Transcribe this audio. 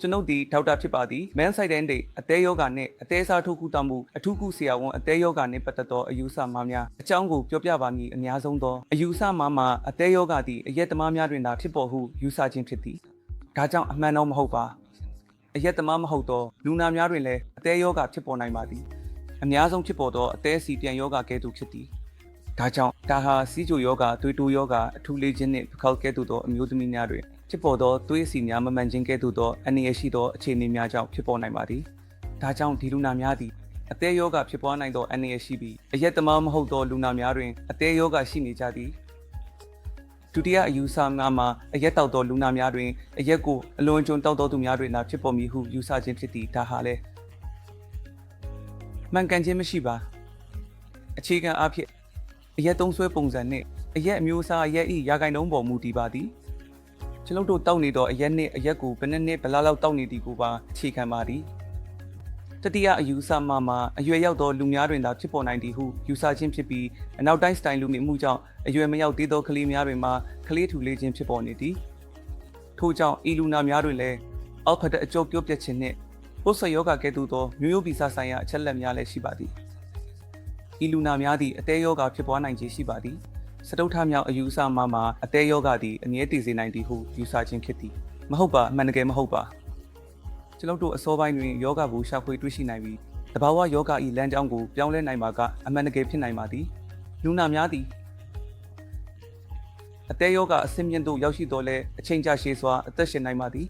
ကျွန်ုပ်ဒီဒေါက်တာဖြစ်ပါသည်မန်ဆိုင်တန်ဒေအသေးယောဂနှင့်အသေးစားထုတ်ကူတောင်းမှုအထူးကုဆရာဝန်အသေးယောဂနှင့်ပတ်သက်သောအယူဆမှားများအကြောင်းကိုပြောပြပါမည်အများဆုံးသောအယူဆမှားမှာအသေးယောဂသည်အရက်သမားများတွင်သာဖြစ်ပေါ်ဟုယူဆခြင်းဖြစ်သည်ဒါကြောင့်အမှန်တော့မဟုတ်ပါအရက်သမားမဟုတ်သောလူနာများတွင်လည်းအသေးယောဂဖြစ်ပေါ်နိုင်ပါသည်အများဆုံးဖြစ်ပေါ်သောအသေးစီပြန်ယောဂကဲ့သို့ဖြစ်သည်ဒါကြောင့်ဒါဟာစီးချိုယောဂသွေးတိုးယောဂအထူးလေးခြင်းနှင့်ပခောက်ကဲ့သို့သောအမျိုးသမီးများတွင် ဖြစ်ပေါ်သောသွေးစီများမမှန်ခြင်းကဲ့သို့သောအနေရရှိသောအခြေအနေများကြောင့်ဖြစ်ပေါ်နိုင်ပါသည်ဒါကြောင့်ဒီလူနာများသည်အသေးယောဂဖြစ်ပွားနိုင်သောအနေရရှိပြီးအရက်သမားမဟုတ်သောလူနာများတွင်အသေးယောဂရှိနေကြသည်ဒုတိယအယူဆများမှာအရက်တောက်သောလူနာများတွင်အရက်ကိုအလွန်ကျွံတောက်သောသူများတွင်သာဖြစ်ပေါ်မည်ဟုယူဆခြင်းဖြစ်သည်ဒါဟာလည်းမှန်ကန်ခြင်းမရှိပါအခြေခံအဖြစ်အရက်သုံးဆွဲပုံစံနှင့်အရက်အမျိုးအစားအရက်ဤရာဂိုင်နှုန်းပေါ်မူတည်ပါသည် ကျွန်ုပ်တို့တောက်နေတော့အရက်နှစ်အရက်ကိုဘယ်နှစ်နှစ်ဘယ်လောက်လောက်တောက်နေသည်ကိုပါအခြေခံပါသည်တတိယအယူဆမှမှာအရွယ်ရောက်သောလူများတွင်သာဖြစ်ပေါ်နိုင်သည်ဟုယူဆခြင်းဖြစ်ပြီးအနောက်တိုင်းစတိုင်လူနေမှုကြောင့်အရွယ်မရောက်သေးသောကလေးများတွင်မှကလေးထူလေးခြင်းဖြစ်ပေါ်နေသည်ထို့ကြောင့်ဤလူနာများတွင်လည်းအောက်ဖက်တဲ့အကျုပ်ပြုတ်ပြက်ခြင်းနှင့်ပို့ဆယောဂကဲ့သို့သောမျိုးရိုးဗီဇဆိုင်ရာအချက်လက်များလည်းရှိပါသည်ဤလူနာများသည့်အသေးယောဂဖြစ်ပွားနိုင်ခြင်းရှိပါသည် စတုထမြောက်အယူအဆမှာမှာအသေးယောဂသည်အမြဲတည်စေနိုင်သည်ဟုယူဆခြင်းဖြစ်သည်မဟုတ်ပါအမှန်တကယ်မဟုတ်ပါကျွန်ုပ်တို့အစောပိုင်းတွင်ယောဂကိုရှာဖွေတွေ့ရှိနိုင်ပြီးတဘာဝယောဂ၏လမ်းကြောင်းကိုပြောင်းလဲနိုင်မှာကအမှန်တကယ်ဖြစ်နိုင်ပါသည်လူနာများသည်အသေးယောဂအစင်းမြင့်သို့ရောက်ရှိတော်လဲအချိန်ကြာရှည်စွာအသက်ရှင်နိုင်ပါသည်